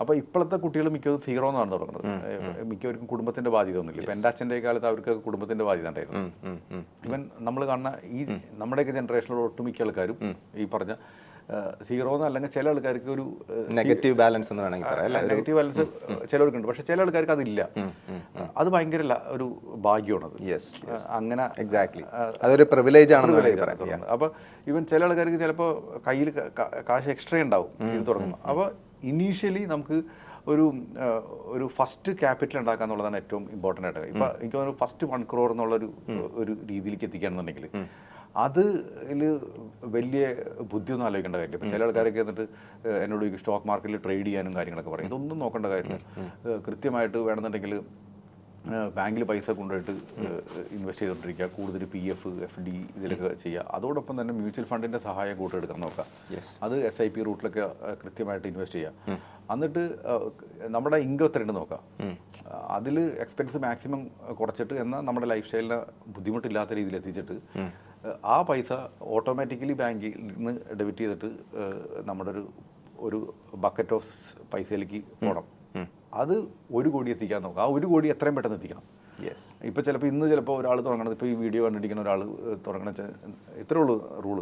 അപ്പോൾ ഇപ്പോഴത്തെ കുട്ടികൾ മിക്കതും സീറോ എന്നാണ് തുടങ്ങുന്നത്. മിക്കവർക്കും കുടുംബത്തിന്റെ ബാധ്യത ഒന്നുമില്ല. ഇപ്പം എന്റെ അച്ഛന്റെ കാലത്ത് അവർക്ക് കുടുംബത്തിന്റെ ബാധ്യത ഉണ്ടായിരുന്നു. ഇവൻ നമ്മൾ കാണുന്ന ഈ നമ്മുടെയൊക്കെ ജനറേഷനിലുള്ള ഒട്ടുമിക്ക ആൾക്കാരും ഈ പറഞ്ഞ സീറോ എന്നല്ലെങ്കിൽ ചില ആൾക്കാർക്ക് ഒരു നെഗറ്റീവ് ബാലൻസ് എന്ന് വേണമെങ്കിൽ പറയാം നെഗറ്റീവ് ബാലൻസ് ചിലവർക്കുണ്ട്. പക്ഷെ ചില ആൾക്കാർക്ക് അതില്ല. അത് ഭയങ്കര ഒരു ഭാഗ്യമാണത്. യെസ് അങ്ങനെ എക്സാക്ട്ലി അതൊരു പ്രിവിലേജ് പറയാം. അപ്പോൾ ഇവൻ ചില ആൾക്കാർക്ക് ചിലപ്പോ കയ്യിൽ കാശ് എക്സ്ട്രാ ഉണ്ടാവും. ഇത് അപ്പൊ അപ്പോൾ ഇനീഷ്യലി നമുക്ക് ഒരു ഒരു ഫസ്റ്റ് ക്യാപിറ്റൽ ഉണ്ടാക്കുക എന്നുള്ളതാണ് ഏറ്റവും ഇമ്പോർട്ടന്റ് ആയിട്ട്. ഇപ്പം എനിക്ക് തോന്നുന്നു ഫസ്റ്റ് വൺ ക്രോർ എന്നുള്ള ഒരു രീതിയിലേക്ക് എത്തിക്കുകയാണെന്നുണ്ടെങ്കിൽ അത് വലിയ ബുദ്ധിയൊന്നും ആലോചിക്കേണ്ട കാര്യമില്ല. ഇപ്പം ചില ആൾക്കാരൊക്കെ എന്നിട്ട് എന്നോട് സ്റ്റോക്ക് മാർക്കറ്റിൽ ട്രേഡ് ചെയ്യാനും കാര്യങ്ങളൊക്കെ പറയും. ഇതൊന്നും നോക്കേണ്ട കാര്യമില്ല. കൃത്യമായിട്ട് വേണമെന്നുണ്ടെങ്കിൽ ബാങ്കിൽ പൈസ കൊണ്ടുപോയിട്ട് ഇൻവെസ്റ്റ് ചെയ്തുകൊണ്ടിരിക്കുക. കൂടുതൽ പി എഫ് എഫ് ഡി ഇതിലൊക്കെ ചെയ്യുക. അതോടൊപ്പം തന്നെ മ്യൂച്വൽ ഫണ്ടിന്റെ സഹായം കൂട്ടെടുക്കാൻ നോക്കാം. അത് എസ് ഐ പി റൂട്ടിലൊക്കെ കൃത്യമായിട്ട് ഇൻവെസ്റ്റ് ചെയ്യുക എന്നിട്ട് നമ്മുടെ ഇൻകം എത്രയുണ്ട് നോക്കാം. അതിൽ എക്സ്പെൻസ് മാക്സിമം കുറച്ചിട്ട് എന്നാൽ നമ്മുടെ ലൈഫ് സ്റ്റൈലിനെ ബുദ്ധിമുട്ടില്ലാത്ത രീതിയിൽ എത്തിച്ചിട്ട് ആ പൈസ ഓട്ടോമാറ്റിക്കലി ബാങ്കിൽ നിന്ന് ഡെബിറ്റ് ചെയ്തിട്ട് നമ്മുടെ ഒരു ഒരു ബക്കറ്റ് ഓഫ് പൈസയിലേക്ക് പോകണം. അത് ഒരു കോടി എത്തിക്കാൻ നോക്കുക ആ ഒരു കോടി എത്രയും പെട്ടെന്ന് എത്തിക്കണം. യെസ് ഇപ്പോൾ ചിലപ്പോൾ ഇന്ന് ചിലപ്പോൾ ഒരാൾ തുടങ്ങണത് ഇപ്പോൾ ഈ വീഡിയോ കണ്ടിരിക്കുന്ന ഒരാൾ തുടങ്ങണ ഇത്രേ ഉള്ളൂ റൂൾ.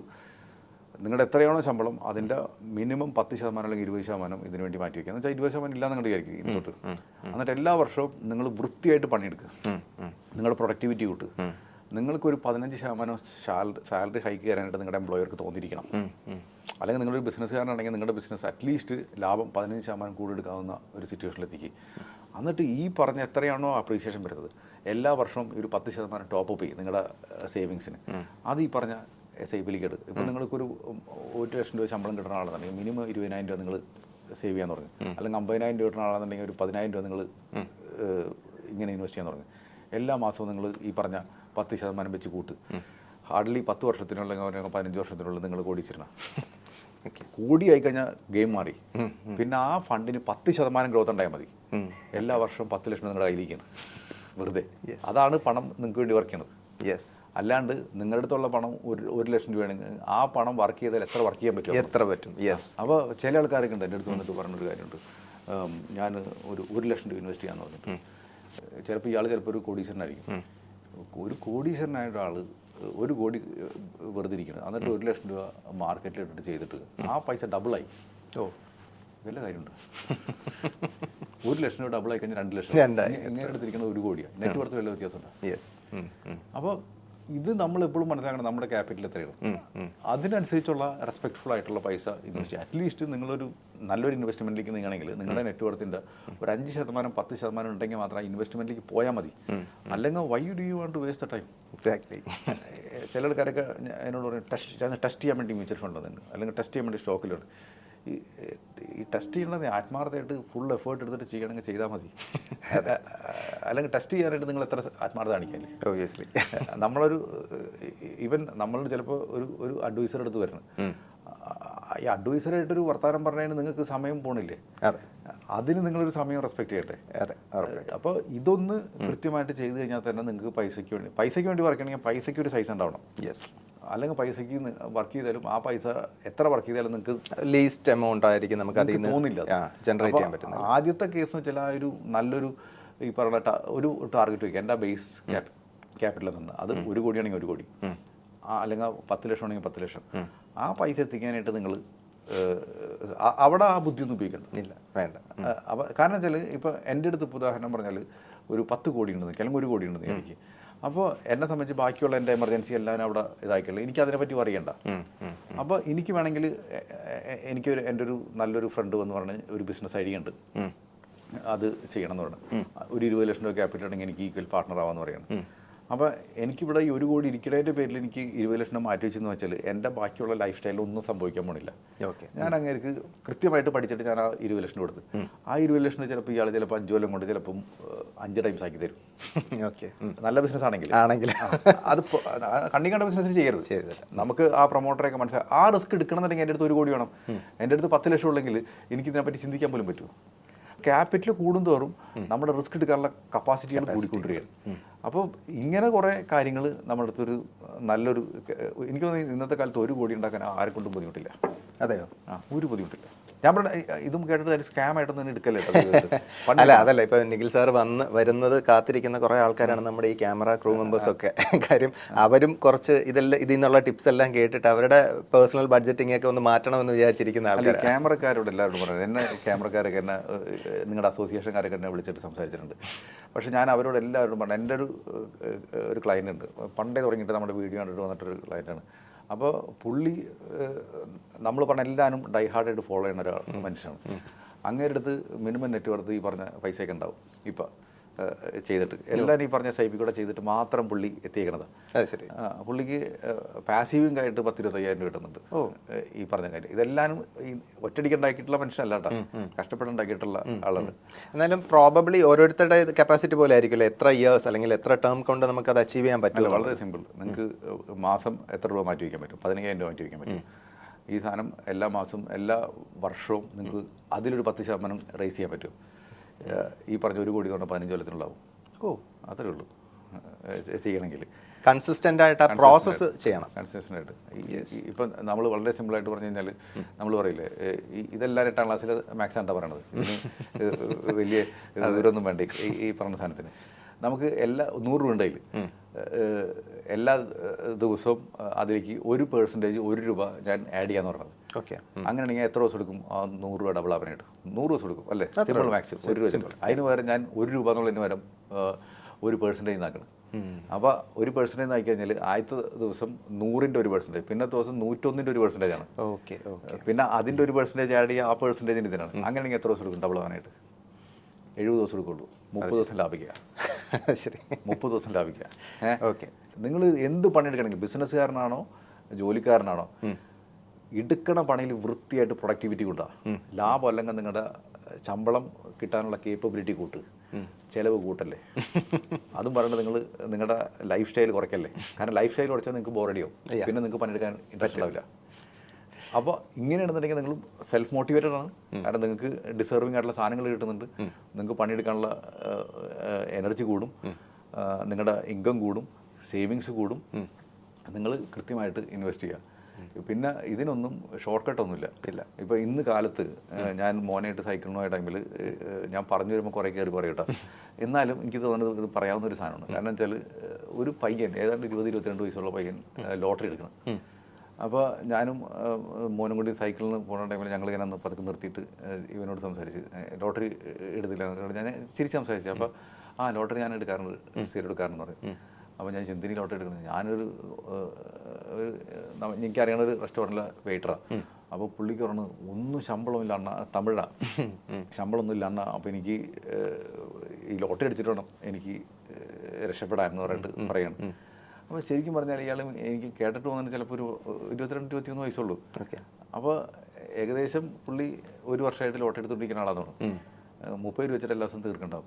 നിങ്ങളുടെ എത്രയാണോ ശമ്പളം അതിന്റെ മിനിമം പത്ത് ശതമാനം അല്ലെങ്കിൽ ഇരുപത് ശതമാനം ഇതിനു വേണ്ടി മാറ്റി വയ്ക്കുക എന്ന് വെച്ചാൽ ഇരുപത് ശതമാനം ഇല്ലാന്ന് നിങ്ങൾ വിചാരിക്കും ഇന്നോട്ട് എന്നിട്ട് എല്ലാ വർഷവും നിങ്ങൾ വൃത്തിയായിട്ട് പണിയെടുക്കുക. നിങ്ങളുടെ പ്രൊഡക്ടിവിറ്റി കൂട്ട്. നിങ്ങൾക്കൊരു പതിനഞ്ച് ശതമാനം സാലറി ഹൈക്ക് തരാനായിട്ട് നിങ്ങളുടെ എംപ്ലോയർക്ക് തോന്നിയിരിക്കണം. അല്ലെങ്കിൽ നിങ്ങളൊരു ബിസിനസ്സുകാരനാണെങ്കിൽ നിങ്ങളുടെ ബിസിനസ് അറ്റ്ലീസ്റ്റ് ലാഭം പതിനഞ്ച് ശതമാനം കൂടി എടുക്കാവുന്ന ഒരു സിറ്റുവേഷനിലെത്തിക്കുക എന്നിട്ട് ഈ പറഞ്ഞ എത്രയാണോ അപ്രീസിയേഷൻ വരുന്നത്? എല്ലാ വർഷവും ഒരു പത്ത് ശതമാനം ടോപ്പ് അപ്പ് ചെയ്യും നിങ്ങളുടെ സേവിങ്സിന് അത് ഈ പറഞ്ഞ എസ് ഐ പിയിലേക്ക് എടുക്കും ഇപ്പം നിങ്ങൾക്കൊരു ഒരു ലക്ഷം രൂപ ശമ്പളം കിട്ടുന്ന ആളാണെന്നുണ്ടെങ്കിൽ മിനിമം ഇരുപതിനായിരം രൂപ നിങ്ങൾ സേവ് ചെയ്യാൻ തുടങ്ങി അല്ലെങ്കിൽ അമ്പതിനായിരം രൂപ കിട്ടുന്ന ആളാണെന്നുണ്ടെങ്കിൽ ഒരു പതിനായിരം രൂപ നിങ്ങൾ ഇങ്ങനെ ഇൻവെസ്റ്റ് ചെയ്യാൻ തുടങ്ങി എല്ലാ മാസവും നിങ്ങൾ ഈ പറഞ്ഞ പത്ത് ശതമാനം വെച്ച് കൂട്ട്. ഹാർഡ്ലി പത്ത് വർഷത്തിനുള്ള പതിനഞ്ച് വർഷത്തിനുള്ളിൽ നിങ്ങൾ കോടിച്ചിരണം കോടിയായി കഴിഞ്ഞാൽ ഗെയിം മാറി പിന്നെ ആ ഫണ്ടിന് പത്ത് ശതമാനം ഗ്രോത്ത് ഉണ്ടായാൽ മതി. എല്ലാ വർഷവും പത്ത് ലക്ഷം നിങ്ങളുടെ കയ്യിലിരിക്കുന്നത് വെറുതെ. അതാണ് പണം നിങ്ങൾക്ക് വേണ്ടി വർക്ക് ചെയ്യണത്. യെസ് അല്ലാണ്ട് നിങ്ങളുടെ അടുത്തുള്ള പണം ഒരു ഒരു ലക്ഷം രൂപയാണെങ്കിൽ ആ പണം വർക്ക് ചെയ്താൽ എത്ര വർക്ക് ചെയ്യാൻ പറ്റും? എത്ര പറ്റും? യെസ് അപ്പോൾ ചില ആൾക്കാരൊക്കെ ഉണ്ട്. എന്റെ അടുത്ത് വന്നിട്ട് പറഞ്ഞൊരു കാര്യമുണ്ട്. ഞാൻ ഒരു ഒരു ലക്ഷം രൂപ ഇൻവെസ്റ്റ് ചെയ്യാന്ന് പറഞ്ഞിട്ട്. ചിലപ്പോൾ ഇയാൾ ചിലപ്പോൾ ഒരു കോടീശ്വരനായിരിക്കും. ഒരു കോടീശ്വരനായ ഒരാൾ ഒരു കോടി വെറുതെ ഇരിക്കണം. എന്നിട്ട് ഒരു ലക്ഷം രൂപ മാർക്കറ്റിൽ ഇട്ടിട്ട് ചെയ്തിട്ട് ആ പൈസ ഡബിളായി ഓ വല്ല കാര്യമുണ്ട്. ഒരു ലക്ഷം രൂപ ഡബിളായി കഴിഞ്ഞാൽ രണ്ട് ലക്ഷം. ഇങ്ങനെ എടുത്തിരിക്കുന്നത് ഒരു കോടിയാണ് നെറ്റ് വർത്ത് വല്ല വ്യത്യാസമുണ്ടോ? യെസ് അപ്പോൾ ഇത് നമ്മൾ എപ്പോഴും മനസ്സിലാക്കണം നമ്മുടെ ക്യാപിറ്റൽ എത്രയാണ്. അതിനനുസരിച്ചുള്ള റെസ്പെക്ട്ഫുൾ ആയിട്ടുള്ള പൈസ ഇൻവെസ്റ്റ് അറ്റ്ലീസ്റ്റ് നിങ്ങളൊരു നല്ലൊരു ഇൻവെസ്റ്റ്മെന്റിലേക്ക് നീങ്ങണമെങ്കിൽ നിങ്ങളുടെ നെറ്റ്വർത്തിന്റെ ഒരു അഞ്ച് ശതമാനം പത്ത് ശതമാനം ഉണ്ടെങ്കിൽ മാത്രം ഇൻവെസ്റ്റ്മെന്റിലേക്ക് പോയാൽ മതി. അല്ലെങ്കിൽ why do you want to waste the time exactly ചില ആൾക്കാരൊക്കെ എന്നോട് പറയും ടെസ്റ്റ് ടെസ്റ്റ് ചെയ്യാൻ വേണ്ടി മ്യൂച്വൽ ഫണ്ട് വന്നിട്ടുണ്ട്. അല്ലെങ്കിൽ ടെസ്റ്റ് ചെയ്യാൻ വേണ്ടി സ്റ്റോക്കിലുണ്ട് ഈ ഈ ടെസ്റ്റ് ചെയ്യണത് ആത്മാർത്ഥമായിട്ട് ഫുൾ എഫേർട്ട് എടുത്തിട്ട് ചെയ്യണമെങ്കിൽ ചെയ്താൽ മതി. അല്ലെങ്കിൽ ടെസ്റ്റ് ചെയ്യാനായിട്ട് നിങ്ങൾ എത്ര ആത്മാർത്ഥ കാണിക്കാല്ലേ? ഒബിയസ്ലി നമ്മളൊരു ഈവൻ നമ്മൾ ചിലപ്പോൾ ഒരു ഒരു അഡ്വൈസർ എടുത്ത് വരണം. ആ, ഈ അഡ്വൈസറായിട്ടൊരു വർത്തമാനം പറഞ്ഞതിന് നിങ്ങൾക്ക് സമയം പോണില്ലേ? അതെ. അതിന് നിങ്ങളൊരു സമയം റെസ്പെക്ട് ചെയ്യട്ടെ? അതെ അപ്പോൾ ഇതൊന്ന് കൃത്യമായിട്ട് ചെയ്ത് കഴിഞ്ഞാൽ തന്നെ നിങ്ങൾക്ക് പൈസയ്ക്ക് വേണ്ടി പൈസയ്ക്ക് വേണ്ടി വർക്ക് ചെയ്യണമെങ്കിൽ പൈസയ്ക്ക് ഒരു സൈസ് ഉണ്ടാവണം. യെസ് അല്ലെങ്കിൽ പൈസയ്ക്ക് വർക്ക് ചെയ്താലും ആ പൈസ എത്ര വർക്ക് ചെയ്താലും നിങ്ങൾക്ക് ലീസ്റ്റ് എമൗണ്ട് ആയിരിക്കും നമുക്ക് അതിൽ തോന്നില്ല ജനറേറ്റ് ചെയ്യാൻ പറ്റുന്നത്. ആദ്യത്തെ കേസ് എന്ന് വെച്ചാൽ ആ ഒരു നല്ലൊരു ഈ പറഞ്ഞ ഒരു ടാർഗറ്റ് വയ്ക്കുക. എന്റെ ബേസ് ക്യാപിറ്റൽ ക്യാപിറ്റലിൽ നിന്ന്. അത് ഒരു കോടിയാണെങ്കിൽ ഒരു കോടി. ആ അല്ലെങ്കിൽ പത്ത് ലക്ഷം ആണെങ്കിൽ പത്ത് ലക്ഷം. ആ പൈസ എത്തിക്കാനായിട്ട് നിങ്ങൾ അവിടെ ആ ബുദ്ധിയൊന്നും ഉപയോഗിക്കണം ഇല്ല വേണ്ട. കാരണം വെച്ചാൽ ഇപ്പം എന്റെ അടുത്ത് ഉദാഹരണം പറഞ്ഞാൽ ഒരു പത്ത് കോടി ഉണ്ടെന്ന് അല്ലെങ്കിൽ ഒരു കോടി ഉണ്ടെന്ന് എനിക്ക് അപ്പോൾ എന്നെ സംബന്ധിച്ച് ബാക്കിയുള്ള എന്റെ എമർജൻസി എല്ലാം അവിടെ ഇതാക്കിയുള്ളൂ എനിക്ക് അതിനെപ്പറ്റി അറിയണ്ട. അപ്പോൾ എനിക്ക് വേണമെങ്കിൽ എനിക്ക് എന്റെ ഒരു നല്ലൊരു ഫ്രണ്ട് വന്ന് പറഞ്ഞ് ഒരു ബിസിനസ് ഐഡിയ ഉണ്ട്. അത് ചെയ്യണം എന്ന് പറഞ്ഞു. ഒരു ഇരുപത് ലക്ഷം രൂപ ക്യാപിറ്റൽ ഉണ്ടെങ്കിൽ എനിക്ക് ഈക്വൽ പാർട്ണർ ആവാന്ന് പറയണം. അപ്പോൾ എനിക്കിവിടെ ഈ ഒരു കോടി ഇരിക്കണേന്റെ പേരിൽ എനിക്ക് ഇരുപത് ലക്ഷം മാറ്റി വെച്ചെന്ന് വെച്ചാൽ എന്റെ ബാക്കിയുള്ള ലൈഫ് സ്റ്റൈലിൽ ഒന്നും സംഭവിക്കാൻ പോണില്ല. ഓക്കെ ഞാൻ അങ്ങേക്ക് കൃത്യമായിട്ട് പഠിച്ചിട്ട് ഞാൻ ആ ഇരുപത് ലക്ഷം കൊടുത്ത്. ആ ഇരുപത് ലക്ഷം ചിലപ്പോൾ ഇയാൾ ചിലപ്പോൾ അഞ്ച് കൊല്ലം കൊണ്ട് ചിലപ്പം അഞ്ച് ടൈംസ് ആക്കി തരും. ഓക്കെ നല്ല ബിസിനസ് ആണെങ്കിൽ. ആണെങ്കിൽ. അത് കണ്ണി കണ്ട ബിസിനസ് ചെയ്യരുത്. ചെയ്യരുത്. നമുക്ക് ആ പ്രൊമോട്ടറെയൊക്കെ മനസ്സിലായി ആ റിസ്ക് എടുക്കണമെന്നുണ്ടെങ്കിൽ എന്റെ അടുത്ത് ഒരു കോടി വേണം. എന്റെ അടുത്ത് പത്ത് ലക്ഷം ഉള്ളെങ്കിൽ എനിക്ക് ഇതിനെപ്പറ്റി ചിന്തിക്കാൻ പോലും പറ്റുമോ ക്യാപിറ്റൽ കൂടുന്തോറും നമ്മുടെ റിസ്ക് എടുക്കാനുള്ള കപ്പാസിറ്റിയാണ് കൂടിക്കൊണ്ടിരിക്കുകയാണ് അപ്പോൾ ഇങ്ങനെ കുറേ കാര്യങ്ങൾ നമ്മുടെ അടുത്തൊരു നല്ലൊരു എനിക്ക് തോന്നുന്നു ഇന്നത്തെ കാലത്ത് ഒരു കോടി ഉണ്ടാക്കാൻ ആരെക്കൊണ്ടും ബുദ്ധിമുട്ടില്ല. അതെയോ? ആ ഒരു ബുദ്ധിമുട്ടില്ല. ഞാൻ പറഞ്ഞ ഇതും കേട്ടിട്ട് സ്കാം ആയിട്ടൊന്നും തന്നെ എടുക്കല്ലേ അല്ല അതല്ല. ഇപ്പൊ നിഖിൽ സാർ വന്ന് വരുന്നത് കാത്തിരിക്കുന്ന കുറെ ആൾക്കാരാണ് നമ്മുടെ ഈ ക്യാമറ ക്രൂ മെമ്പേഴ്സ് ഒക്കെ. കാര്യം അവരും കുറച്ച് ഇതെല്ലാം ഇതിൽ നിന്നുള്ള ടിപ്സ് എല്ലാം കേട്ടിട്ട് അവരുടെ പേഴ്സണൽ ബഡ്ജറ്റിംഗ് ഒക്കെ ഒന്ന് മാറ്റണമെന്ന് വിചാരിച്ചിരിക്കുന്ന ആൾക്കാർ ക്യാമറക്കാരോട് എല്ലാവരോടും പറയുന്നത് എന്നെ ക്യാമറക്കാരൊക്കെ എന്നെ നിങ്ങളുടെ അസോസിയേഷൻകാരൊക്കെ എന്നെ വിളിച്ചിട്ട് സംസാരിച്ചിട്ടുണ്ട്. പക്ഷെ ഞാൻ അവരോട് എല്ലാവരോടും പറഞ്ഞു എന്റെ ഒരു ഒരു ക്ലയന്റ് ഉണ്ട്. പണ്ടേ തുടങ്ങിയിട്ട് നമ്മുടെ വീഡിയോ കണ്ടിട്ട് വന്നിട്ടൊരു ക്ലയന്റാണ് അപ്പോൾ പുള്ളി നമ്മൾ പറഞ്ഞ എല്ലാവരും ഡൈഹാർഡായിട്ട് ഫോളോ ചെയ്യുന്ന ഒരാൾ മനുഷ്യനാണ്. അങ്ങേരുടെ അടുത്ത് മിനിമം നെറ്റ് വർത്ത് ഈ പറഞ്ഞ പൈസയൊക്കെ ഉണ്ടാവും. ഇപ്പം ചെയ്തിട്ട്. എല്ലാം ഈ പറഞ്ഞ സൈപ്പിൽ കൂടെ ചെയ്തിട്ട് മാത്രം പുള്ളി എത്തിയേക്കണത്. ശരി. പുള്ളിക്ക് പാസീവിംഗ് ആയിട്ട് പത്ത് ഇരുപത്തയ്യായിരം രൂപ കിട്ടുന്നുണ്ട്. ഓ. ഈ പറഞ്ഞ കാര്യം. ഇതെല്ലാം ഈ ഒറ്റടിക്ക് ഉണ്ടാക്കിയിട്ടുള്ള മനുഷ്യനല്ല കേട്ടോ. കഷ്ടപ്പെട്ടുണ്ടാക്കിയിട്ടുള്ള ആളാണ്. എന്നാലും പ്രോബബ്ലി ഓരോരുത്തരുടെ കപ്പാസിറ്റി പോലെ ആയിരിക്കില്ല? എത്ര ഇയേഴ്സ് അല്ലെങ്കിൽ എത്ര ടേം കൊണ്ട് നമുക്ക് അത് അച്ചീവ് ചെയ്യാൻ പറ്റില്ല വളരെ സിമ്പിൾ നിങ്ങൾക്ക് മാസം എത്ര രൂപ മാറ്റി വയ്ക്കാൻ പറ്റും? പതിനയ്യായിരം രൂപ മാറ്റി വയ്ക്കാൻ പറ്റും. ഈ സാധനം എല്ലാ മാസവും എല്ലാ വർഷവും നിങ്ങൾക്ക് അതിലൊരു പത്ത് ശതമാനം റേസ് ചെയ്യാൻ പറ്റും. ഈ പറഞ്ഞ ഒരു കോടി തൊട്ട് പതിനഞ്ച് കൊല്ലത്തിനുള്ളാവും ഓ. അത്രേ ഉള്ളൂ. ചെയ്യണമെങ്കിൽ. കൺസിസ്റ്റന്റ് ആയിട്ട് ആ പ്രോസസ്സ് ചെയ്യണം. കൺസിസ്റ്റന്റ് ആയിട്ട്. ഇപ്പം നമ്മൾ വളരെ സിമ്പിളായിട്ട് പറഞ്ഞു കഴിഞ്ഞാൽ നമ്മൾ പറയില്ലേ ഇതെല്ലാം എട്ടാം ക്ലാസ്സിൽ മാത്സ് ആണ്ടാ പറയണത്. വലിയ ദൂരമൊന്നും വേണ്ട ഈ പറഞ്ഞ സാധനത്തിന്. നമുക്ക് എല്ലാ നൂറ് രൂപ ഉണ്ടെങ്കിൽ എല്ലാ ദിവസവും അതിലേക്ക് ഒരു പേഴ്സന്റേജ് ഒരു രൂപ ഞാൻ ആഡ് ചെയ്യാന്ന് പറഞ്ഞത്. ഓക്കെ അങ്ങനെയാണെങ്കിൽ എത്ര ദിവസം എടുക്കും? ആ നൂറ് രൂപ ഡബിൾ ആവാനായിട്ട്. നൂറ് ദിവസം എടുക്കും അല്ലേ? സിമ്പിൾ മാക്സിമം ഒരു രൂപ. അതിന് പകരം ഞാൻ ഒരു രൂപ എന്നുള്ളതിന് പകരം ഒരു പേഴ്സന്റേജ് നാക്കണം അപ്പോൾ ഒരു പേഴ്സന്റേജ് ആക്കി കഴിഞ്ഞാൽ ആദ്യത്തെ ദിവസം നൂറിന്റെ ഒരു പേഴ്സന്റേജ് പിന്നെ ദിവസം നൂറ്റൊന്നിന്റെ ഒരു പേഴ്സന്റേജ് ആണ്. ഓക്കെ ഓക്കെ പിന്നെ അതിന്റെ ഒരു പേഴ്സന്റേജ് ആഡ് ചെയ്യുക ആ പേഴ്സന്റേജിന് ഇതിനാണ്. അങ്ങനെയാണെങ്കിൽ എത്ര ദിവസം എടുക്കും ഡബിൾ ആവാനായിട്ട്? എഴുപത് ദിവസം എടുക്കുള്ളൂ. മുപ്പത് ദിവസം ലാഭിക്കുക. ശരി. മുപ്പത് ദിവസം ലാഭിക്കുക. ഓക്കെ. നിങ്ങൾ എന്ത് പണിയെടുക്കണമെങ്കിൽ ബിസിനസ്സുകാരനാണോ ജോലിക്കാരനാണോ എടുക്കണ പണിയിൽ വൃത്തിയായിട്ട് പ്രൊഡക്ടിവിറ്റി കൂട്ടുക ലാഭം അല്ലെങ്കിൽ നിങ്ങളുടെ ശമ്പളം കിട്ടാനുള്ള കേപ്പബിലിറ്റി കൂട്ട്. ചിലവ് കൂട്ടല്ലേ. അതും പറയുന്നത് നിങ്ങൾ നിങ്ങളുടെ ലൈഫ് സ്റ്റൈൽ കുറയ്ക്കല്ലേ. കാരണം ലൈഫ് സ്റ്റൈൽ കുറച്ചാൽ നിങ്ങൾക്ക് ബോറടിയോ പിന്നെ നിങ്ങൾക്ക് പണിയെടുക്കാൻ ഇൻട്രസ്റ്റ് ഉണ്ടാവില്ല. അപ്പോൾ ഇങ്ങനെയാണെന്നുണ്ടെങ്കിൽ നിങ്ങൾ സെൽഫ് മോട്ടിവേറ്റഡ് ആണ് കാരണം നിങ്ങൾക്ക് ഡിസേർവിംഗ് ആയിട്ടുള്ള സാധനങ്ങൾ കിട്ടുന്നുണ്ട്. നിങ്ങൾക്ക് പണിയെടുക്കാനുള്ള എനർജി കൂടും. നിങ്ങളുടെ ഇൻകം കൂടും. സേവിങ്സ് കൂടും. നിങ്ങൾ കൃത്യമായിട്ട് ഇൻവെസ്റ്റ് ചെയ്യുക. പിന്നെ ഇതിനൊന്നും ഷോർട്ട് കട്ട് ഒന്നുമില്ല. ഇല്ല. ഇപ്പോൾ ഇന്ന് കാലത്ത് ഞാൻ മോനായിട്ട് സൈക്കിളിന് പോയ ടൈമിൽ ഞാൻ പറഞ്ഞു വരുമ്പോൾ കുറേ കയറി പറയും കേട്ടോ. എന്നാലും എനിക്ക് തോന്നുന്നത് ഇത് പറയാവുന്ന ഒരു സാധനമാണ്. കാരണം വെച്ചാൽ ഒരു പയ്യൻ ഏതാണ്ട് ഇരുപത് ഇരുപത്തിരണ്ട് വയസ്സുള്ള പയ്യൻ ലോട്ടറി എടുക്കണം. അപ്പോൾ ഞാനും മോനും കൂടി സൈക്കിളിന് പോകുന്ന ടൈമിൽ ഞങ്ങൾ ഇങ്ങനെ ഒന്ന് പതുക്കെ നിർത്തിയിട്ട് ഇവനോട് സംസാരിച്ച് ലോട്ടറി എടുത്തില്ല ഞാൻ ചിരിച്ച് സംസാരിച്ചു. അപ്പോൾ ആ ലോട്ടറി ഞാൻ എടുക്കാറുണ്ട് സ്ഥിരം എടുക്കാറെന്ന് പറയും അപ്പോൾ ഞാൻ ചിന്തിനി ലോട്ടറി എടുക്കുന്നത് ഞാനൊരു ഒരു എനിക്കറിയണ ഒരു റെസ്റ്റോറന്റിലെ വെയിറ്ററാണ് അപ്പോൾ പുള്ളിക്ക് പറഞ്ഞു ഒന്നും ശമ്പളമില്ല അണ്ണ തമിഴാണ് ശമ്പളമൊന്നും ഇല്ല അണ്ണ അപ്പോൾ എനിക്ക് ഈ ലോട്ടറി അടിച്ചിട്ട് വേണം എനിക്ക് രക്ഷപ്പെടാമെന്ന് പറഞ്ഞിട്ട് പറയണം. അപ്പോൾ ശരിക്കും പറഞ്ഞാൽ ഇയാൾ എനിക്ക് കേട്ടിട്ട് വന്നത് ചിലപ്പോൾ ഒരു ഇരുപത്തിരണ്ട് ഇരുപത്തിയൊന്ന് വയസ്സുള്ളൂ. ഓക്കെ. അപ്പോൾ ഏകദേശം പുള്ളി ഒരു വർഷമായിട്ട് ലോട്ടറി എടുത്തുകൊണ്ടിരിക്കുന്ന ആളാണ് തോന്നുന്നു. മുപ്പത് രൂപ വെച്ചിട്ട് എല്ലാ ദിവസം തീർക്കണ്ടാവും.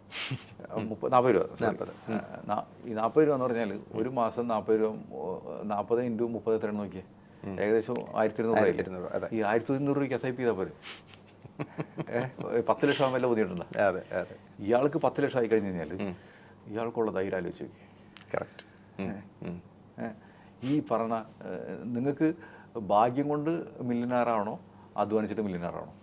മുപ്പത് നാൽപ്പത് രൂപ നാൽപ്പത് ഈ നാൽപ്പത് രൂപ എന്ന് പറഞ്ഞാൽ ഒരു മാസം നാൽപ്പത് രൂപ നാൽപ്പത് ഇന്റു മുപ്പത് എത്രയാണ് നോക്കിയേ. ഏകദേശം ആയിരത്തി ഇരുന്നൂറ്. ഈ ആയിരത്തി ഇരുന്നൂറ് രൂപയ്ക്ക് എസ് ഐ പി ചെയ്താൽ പോരെ. പത്ത് ലക്ഷം ആകുമ്പോൾ വല്ല ബുദ്ധിമുട്ടുണ്ടോ? അതെ അതെ. ഇയാൾക്ക് പത്ത് ലക്ഷം ആയി കഴിഞ്ഞ് കഴിഞ്ഞാൽ ഇയാൾക്കുള്ള ധൈര്യം ആലോചിച്ച് നോക്കി കറക്റ്റ് ഈ പറഞ്ഞ നിങ്ങൾക്ക് ഭാഗ്യം കൊണ്ട് മില്ലിനാറാണോ അധ്വാനിച്ചിട്ട് മില്യനാറാണോ